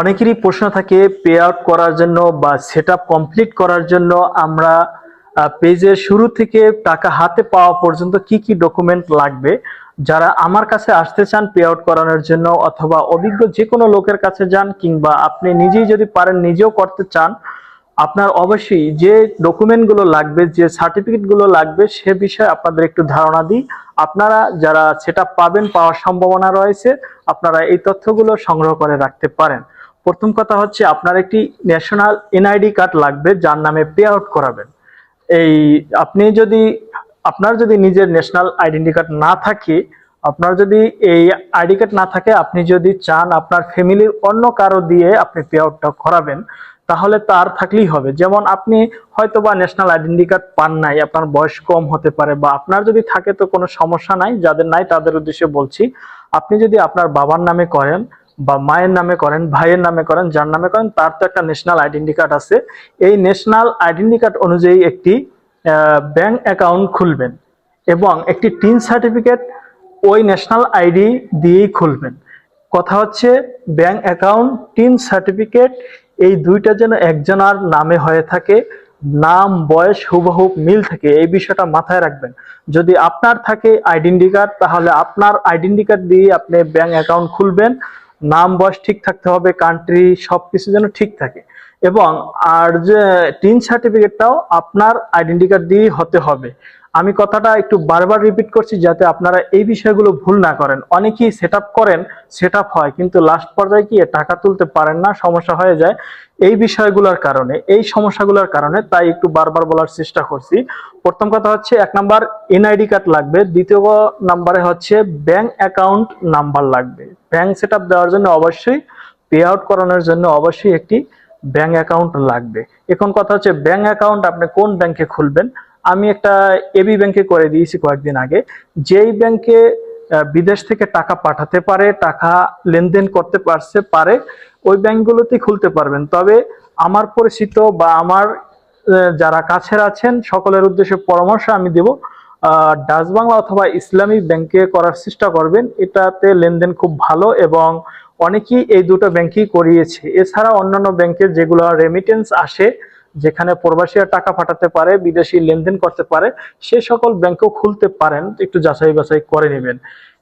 অনেকেরই প্রশ্ন থাকে পে আউট করার জন্য বা সেট কমপ্লিট করার জন্য আমরা পেজের শুরু থেকে টাকা হাতে পাওয়া পর্যন্ত কি কি ডকুমেন্ট লাগবে? যারা আমার কাছে আসতে চান পে আউট করানোর জন্য অথবা অভিজ্ঞ যে কোনো লোকের কাছে যান কিংবা আপনি নিজেই যদি পারেন নিজেও করতে চান, আপনার অবশ্যই যে ডকুমেন্টগুলো লাগবে, যে সার্টিফিকেটগুলো লাগবে সে বিষয়ে আপনাদের একটু ধারণা দিই। আপনারা যারা সেটা পাবেন পাওয়ার সম্ভাবনা রয়েছে, আপনারা এই তথ্যগুলো সংগ্রহ করে রাখতে পারেন। প্রথম কথা হচ্ছে আপনার একটি ন্যাশনাল এনআইডি কার্ড লাগবে, যার নামে পে আউট করাবেন। এই আপনি যদি, আপনার যদি নিজের ন্যাশনাল আইডেন্টি কার্ড না থাকে, আপনার যদি এই আইডি কার্ড না থাকে, আপনি যদি চান আপনার ফ্যামিলির অন্য কারও দিয়ে আপনি পে আউটটা করাবেন, তাহলে তার থাকলেই হবে। যেমন আপনি হয়তো বা ন্যাশনাল আইডেন্টি কার্ড পান নাই, আপনার বয়স কম হতে পারে বা আপনার যদি থাকে তো কোনো সমস্যা নাই, যাদের নাই তাদের উদ্দেশ্যে বলছি, আপনি যদি আপনার বাবার নামে করেন বা মায়ের নামে করেন, ভাইয়ের নামে করেন, যার নামে করেন, তার তো একটা ন্যাশনাল আইডেন্টি কার্ড আছে। এই ন্যাশনাল আইডেন্টি কার্ড অনুযায়ী একটি ব্যাংক অ্যাকাউন্ট খুলবেন এবং একটি টিন সার্টিফিকেট ওই ন্যাশনাল আইডি দিয়েই খুলবেন। কথা হচ্ছে ব্যাংক অ্যাকাউন্ট টিন সার্টিফিকেট এই দুইটা যেন একজনার নামে হয়ে থাকে, নাম, বয়স, হুবহু মিল থাকে, এই বিষয়টা মাথায় রাখবেন। যদি আপনার থাকে আইডেন্টি কার্ড তাহলে আপনার আইডেন্টি কার্ড দিয়ে আপনি ব্যাংক অ্যাকাউন্ট খুলবেন। নাম, বয়স ঠিক থাকতে হবে কান্ট্রি সবকিছু যেন ঠিক থাকে। এবং আর যে টিন সার্টিফিকেটটাও আপনার আইডেন্টি কার্ড দিয়ে হতে হবে। আমি কথাটা একটু বারবার রিপিট করছি যাতে আপনারা এই বিষয়গুলো ভুল না করেন। অনেকেই সেট করেন সেট হয়, কিন্তু লাস্ট পর্যায়ে গিয়ে টাকা তুলতে পারেন না, সমস্যা হয়ে যায় এই বিষয়গুলোর কারণে। এই সমস্যাগুলোর কারণে তাই একটু বারবার বলার চেষ্টা করছি। প্রথম কথা হচ্ছে, এক নাম্বার এনআইডি কার্ড লাগবে। দ্বিতীয় নাম্বারে হচ্ছে ব্যাংক অ্যাকাউন্ট নাম্বার লাগবে। ব্যাংক সেট দেওয়ার জন্য অবশ্যই পে আউট করানোর জন্য অবশ্যই একটি ব্যাংক অ্যাকাউন্ট লাগবে। এখন কথা হচ্ছে ব্যাংক অ্যাকাউন্ট আপনি কোন ব্যাংকে খুলবেন? আমি একটা এবি ব্যাংকে করে দিয়েছি কয়েকদিন আগে। যেই ব্যাংকে বিদেশ থেকে টাকা পাঠাতে পারে, টাকা লেনদেন করতে পারছে, পারে, ওই ব্যাংকগুলোতে খুলতে পারবেন। তবে আমার পরিচিত বা আমার যারা কাছের আছেন, সকলের উদ্দেশ্যে পরামর্শ আমি দেব ডাচ বাংলা অথবা ইসলামী ব্যাংকে করার চেষ্টা করবেন। এটাতে লেনদেন খুব ভালো এবং অনেকেই এই দুটো ব্যাংকেই করিয়েছে। এছাড়া অন্যান্য ব্যাংকে যেগুলো রেমিটেন্স আসে যেখানে প্রবাসীরা টাকা পাঠাতে পারে, বিদেশি লেনদেন করতে পারে, সে সকল ব্যাংকও খুলতে পারেন, একটু যাচাই বাছাই করে নেবেন।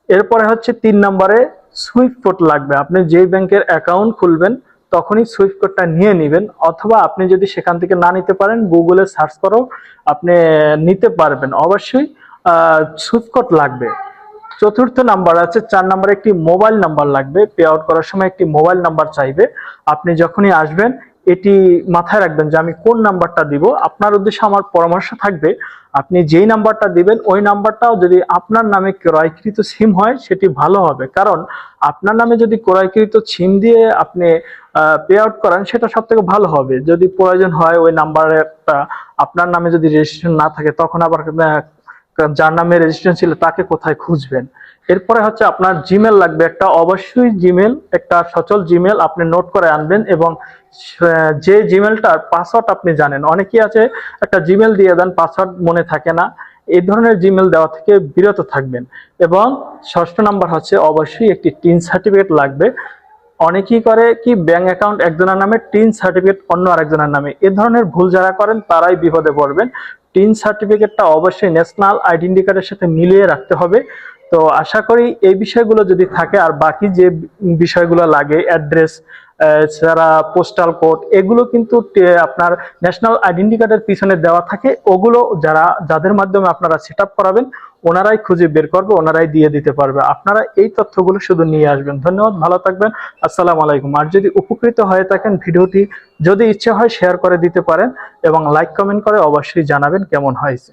এরপরে হচ্ছে তিন নম্বরে সুইফট কোড লাগবে। আপনি যেই ব্যাংকের অ্যাকাউন্ট খুলবেন, তখনই সুইফট কোডটা নিয়ে নেবেন, অথবা আপনি যদি সেখান থেকে না নিতে পারেন, গুগলে সার্চ করেও আপনি নিতে পারবেন। অবশ্যই সুইফট কোড লাগবে। চতুর্থ নাম্বার আছে, চার নাম্বারে একটি মোবাইল নাম্বার লাগবে। পে আউট করার সময় একটি মোবাইল নাম্বার চাইবে। আপনি যখনই আসবেন এটি মাথায় রাখবেন যে আমি কোন নাম্বারটা দিব। আপনার উদ্দেশ্যে আমার পরামর্শ থাকবে, আপনি যেই নাম্বারটা দিবেন, ওই নাম্বারটাও যদি আপনার নামে ক্রয়কৃত সিম হয়, সেটি ভালো হবে। কারণ আপনার নামে যদি ক্রয়কৃত সিম দিয়ে আপনি পে আউট করান, সেটা সব থেকে ভালো হবে। যদি প্রয়োজন হয়, ওই নাম্বারটা আপনার নামে যদি রেজিস্ট্রেশন না থাকে, তখন আবার যার নামে রেজিস্ট্রেশন ছিল, তাকে কোথায় খুঁজবেন? এরপরে হচ্ছে আপনার জিমেল লাগবে একটা অবশ্যই জিমেল একটা সচল জিমেল আপনি নোট করে আনবেন এবং যে জিমেলটার পাসওয়ার্ড আপনি জানেন। অনেকেই আছে, একটা জিমেল দিয়ে দেন পাসওয়ার্ড মনে থাকে না। এই ধরনের জিমেল দেওয়া থেকে বিরত থাকবেন। এবং ষষ্ঠ নাম্বার হচ্ছে অবশ্যই একটি টিন সার্টিফিকেট লাগবে। অনেকেই করে কি ব্যাংক অ্যাকাউন্ট একজনের নামে টিন সার্টিফিকেট অন্য আরেকজনের নামে। এ ধরনের ভুল যারা করেন, তারাই বিপদে পড়বেন। টিন সার্টিফিকেটটা অবশ্যই ন্যাশনাল আইডেন্টি কার্ডের সাথে মিলিয়ে রাখতে হবে। তো আশা করি এই বিষয়গুলো যদি থাকে আর বাকি যে বিষয়গুলো লাগে অ্যাড্রেস যারা পোস্টাল কোড এগুলো কিন্তু আপনার ন্যাশনাল আইডেন্টি কার্ডের পিছনে দেওয়া থাকে। ওগুলো যারা, যাদের মাধ্যমে আপনারা সেট করাবেন, ওনারাই খুঁজে বের করবে, ওনারাই দিয়ে দিতে পারবে। আপনারা এই তথ্যগুলো শুধু নিয়ে আসবেন। ধন্যবাদ, ভালো থাকবেন। আসসালামু আলাইকুম। আর যদি উপকৃত হয়ে থাকেন ভিডিওটি, যদি ইচ্ছে হয় শেয়ার করে দিতে পারেন এবং লাইক কমেন্ট করে অবশ্যই জানাবেন কেমন হয়েছে।